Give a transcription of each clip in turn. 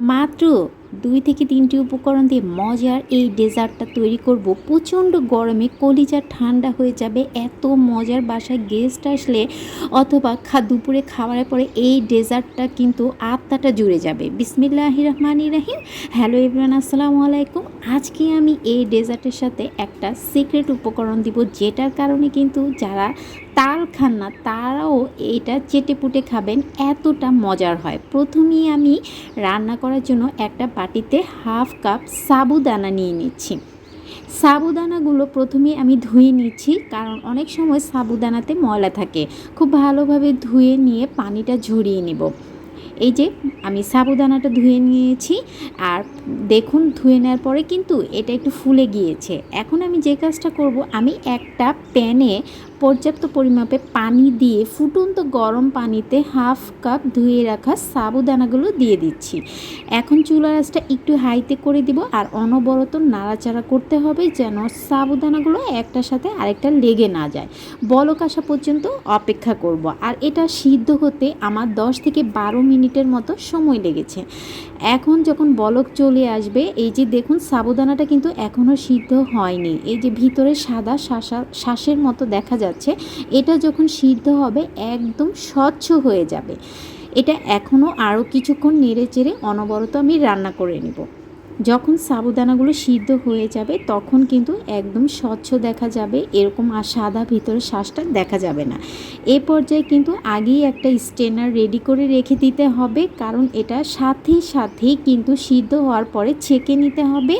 মাত্র দুই থেকে তিনটি উপকরণ দিয়ে মজার এই ডেজার্টটা তৈরি করব। প্রচণ্ড গরমে কলিজা ঠান্ডা হয়ে যাবে, এত মজার বাসায় গেস্ট আসলে অথবা খা, দুপুরে খাওয়ার পরে এই ডেজার্টটা কিন্তু আত্মাটা জুড়ে যাবে। বিসমিল্লাহ রহমান রাহিম। হ্যালো এভরিওয়ান, আসসালামু আলাইকুম। আজকে আমি এই ডেজার্টের সাথে একটা সিক্রেট উপকরণ দিব, যেটার কারণে কিন্তু যারা তাল খান না, তারাও এটা চেটে পুটে খাবেন, এতটা মজার হয়। প্রথমেই আমি রান্না করার জন্য একটা বাটিতে হাফ কাপ সাবুদানা নিয়ে নিচ্ছি। সাবুদানাগুলো প্রথমে আমি ধুয়ে নিচ্ছি, কারণ অনেক সময় সাবুদানাতে ময়লা থাকে। খুব ভালোভাবে ধুয়ে নিয়ে পানিটা ঝরিয়ে নেব। এই যে, আমি সাবুদানাটা ধুয়ে নিয়েছি, আর দেখুন, ধুয়ে নেওয়ার পরে কিন্তু এটা একটু ফুলে গিয়েছে। এখন আমি যে কাজটা করব, আমি একটা প্যানে পর্যাপ্ত পরিমাপে পানি দিয়ে ফুটন্ত গরম পানিতে হাফ কাপ ধুয়ে রাখা সাবুদানাগুলো দিয়ে দিচ্ছি। এখন চুলা রাসটা একটু হাইতে করে দিব আর অনবরত নাড়াচাড়া করতে হবে যেন সাবুদানাগুলো একটার সাথে আরেকটা লেগে না যায়। বলক আসা পর্যন্ত অপেক্ষা করব আর এটা সিদ্ধ হতে আমার 10 থেকে বারো মিনিটের মতো সময় লেগেছে। এখন যখন বলক চলে আসবে, এই যে দেখুন সাবুদানাটা কিন্তু এখনও সিদ্ধ হয়নি। এই যে ভিতরে সাদা শাসা শ্বাসের মতো দেখা যাচ্ছে। এটা যখন সিদ্ধ হবে একদম স্বচ্ছ হয়ে যাবে। এটা এখনও আরও কিছুক্ষণ নেড়ে চেড়ে অনবরত আমি রান্না করে নেব। যখন সাবুদানাগুলো সিদ্ধ হয়ে যাবে, তখন কিন্তু একদম স্বচ্ছ দেখা যাবে, এরকম আর সাদা ভিতরে শ্বাসটা দেখা যাবে না। এ পর্যায়ে কিন্তু আগেই একটা স্টেনার রেডি করে রেখে দিতে হবে, কারণ এটা সাথে সাথেই কিন্তু সিদ্ধ হওয়ার পরে ছেঁকে নিতে হবে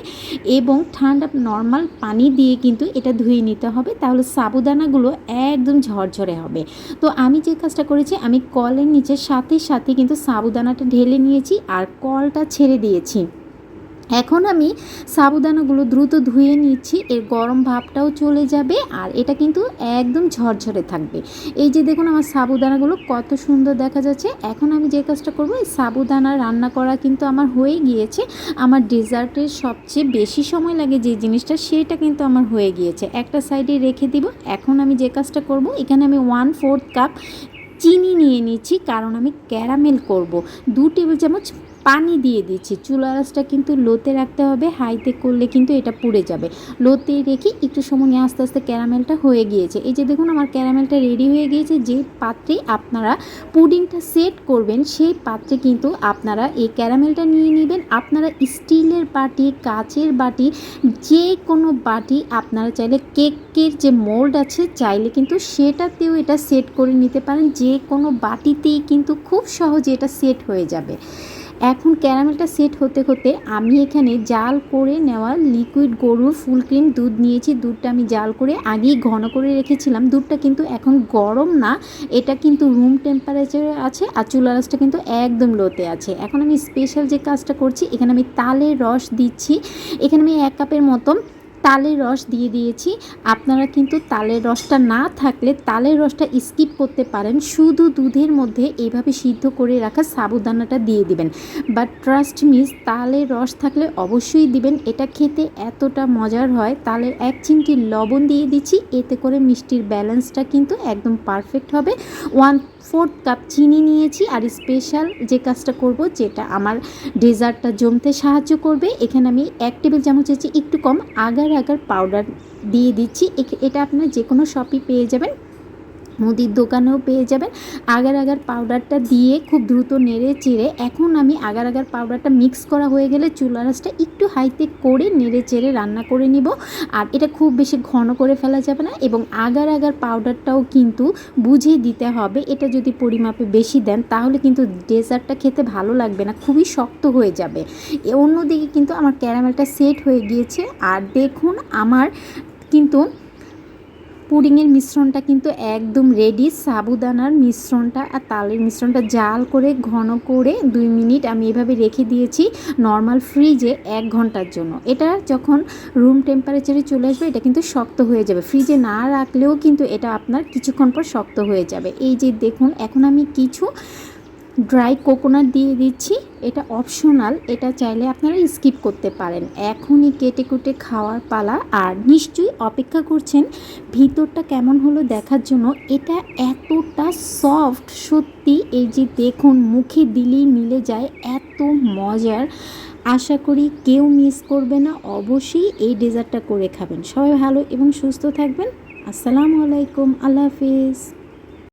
এবং ঠান্ডা নর্মাল পানি দিয়ে কিন্তু এটা ধুয়ে নিতে হবে, তাহলে সাবুদানাগুলো একদম ঝরঝরে হবে। তো আমি যে কাজটা করেছি, আমি কলের নিচে সাথে সাথে কিন্তু সাবুদানাটা ঢেলে নিয়েছি আর কলটা ছেড়ে দিয়েছি। এখন আমি সাবুদানাগুলো দ্রুত ধুয়ে নিচ্ছি, এর গরম ভাবটাও চলে যাবে আর এটা কিন্তু একদম ঝরঝরে থাকবে। এই যে দেখুন আমার সাবুদানাগুলো কত সুন্দর দেখা যাচ্ছে। এখন আমি যে কাজটা করব, এই সাবুদানা রান্না করা কিন্তু আমার হয়ে গিয়েছে। আমার ডেজার্টের সবচেয়ে বেশি সময় লাগে যে জিনিসটা, সেটা কিন্তু আমার হয়ে গিয়েছে। একটা সাইডে রেখে দিব। এখন আমি যে কাজটা করব, এখানে আমি ওয়ান ফোর্থ কাপ চিনি নিয়ে নিচ্ছি, কারণ আমি ক্যারামেল করব। দু টেবিল চামচ পানি দিয়ে দিচ্ছি। চুলা আঁচটা কিন্তু লোতে রাখতে হবে, হাইতে করলে কিন্তু এটা পুড়ে যাবে। লোতে রেখে একটু সময় নিয়ে আস্তে আস্তে ক্যারামেলটা হয়ে গিয়েছে। এই যে দেখুন আমার ক্যারামেলটা রেডি হয়ে গিয়েছে, যে পাত্রে আপনারা পুডিংটা সেট করবেন, সেই পাত্রে কিন্তু আপনারা এই ক্যারামেলটা নিয়ে নেবেন। আপনারা স্টিলের বাটি, কাচের বাটি যে কোনো বাটি আপনারা চাইলে কেকের যে মোল্ড আছে, চাইলে কিন্তু সেটাতেও এটা সেট করে নিতে পারেন। যে কোনো বাটিতেই কিন্তু খুব সহজে এটা সেট হয়ে যাবে। এখন ক্যারামেলটা সেট হতে হতে আমি এখানে জাল করে নেওয়া লিকুইড গরুর ফুল ক্রিম দুধ নিয়েছি। দুধটা আমি জাল করে আগেই ঘন করে রেখেছিলাম। দুধটা কিন্তু এখন গরম না, এটা কিন্তু রুম টেম্পারেচারে আছে আর চুলা রসটা কিন্তু একদম লোতে আছে। এখন আমি স্পেশাল যে কাজটা করছি, এখানে আমি তালের রস দিচ্ছি। এখানে আমি এক কাপের মতন তালের রস দিয়ে দিয়েছি। আপনারা কিন্তু তালের রসটা না থাকলে তালের রসটা স্কিপ করতে পারেন। শুধু দুধের মধ্যে এইভাবে সিদ্ধ করে রাখা সাবুদানাটা দিয়ে দিবেন। বাট ট্রাস্ট মিস তালের রস থাকলে অবশ্যই দিবেন। এটা খেতে এতটা মজার হয়। তালের এক চিমটি লবণ দিয়ে দিচ্ছি। এতে করে মিষ্টির ব্যালেন্সটা কিন্তু একদম পারফেক্ট হবে। ওয়ান ফোর্থ কাপ চিনি নিয়েছি আর স্পেশাল যে কাজটা করব যেটা আমার ডেজার্টটা জমতে সাহায্য করবে, এখানে আমি এক টেবিল চামচ হচ্ছে একটু কম আগার আগার পাউডার দিয়ে দিচ্ছি। এটা আপনার যে কোনো শপই পেয়ে যাবেন। মুদির দোকানেও পেয়ে যাবেন। আগার আগার পাউডারটা দিয়ে খুব দ্রুত নেড়ে চেড়ে, এখন আমি আগার আগার পাউডারটা মিক্স করা হয়ে গেলে চুলা রাসটা একটু হাইতে করে নেড়ে চেড়ে রান্না করে নিব। আর এটা খুব বেশি ঘন করে ফেলা যাবে না এবং আগার আগার পাউডারটাও কিন্তু বুঝে দিতে হবে। এটা যদি পরিমাপে বেশি দেন, তাহলে কিন্তু ডেজার্টটা খেতে ভালো লাগবে না, খুবই শক্ত হয়ে যাবে। অন্যদিকে কিন্তু আমার ক্যারামেলটা সেট হয়ে গিয়েছে। আর দেখুন, আমার কিন্তু পুডিংয়ের মিশ্রণটা কিন্তু একদম রেডি সাবুদানার মিশ্রণটা আর তালের মিশ্রণটা জাল করে, ঘন করে দুই মিনিট আমি এভাবে রেখে দিয়েছি নর্মাল ফ্রিজে এক ঘণ্টার জন্য। এটা যখন রুম টেম্পারেচারে চলে আসবে, এটা কিন্তু শক্ত হয়ে যাবে। ফ্রিজে না রাখলেও কিন্তু এটা আপনার কিছুক্ষণ পর শক্ত হয়ে যাবে। এই যে দেখুন, এখন আমি কিছু ড্রাই কোকোনাট দিয়ে দিচ্ছি। এটা অপশনাল এটা চাইলে আপনারা স্কিপ করতে পারেন। এখনই কেটে কুটে খাওয়ার পালা। আর নিশ্চয়ই অপেক্ষা করছেন ভিতরটা কেমন হলো দেখার জন্য। এটা এতটা সফট সত্যি এই যে দেখুন, মুখে দিলেই মিলে যায়, এত মজার। আশা করি কেউ মিস করবে না। অবশ্যই এই ডেজার্টটা করে খাবেন। সবাই ভালো এবং সুস্থ থাকবেন। আসসালামু আলাইকুম। আল্লাহ হাফিজ।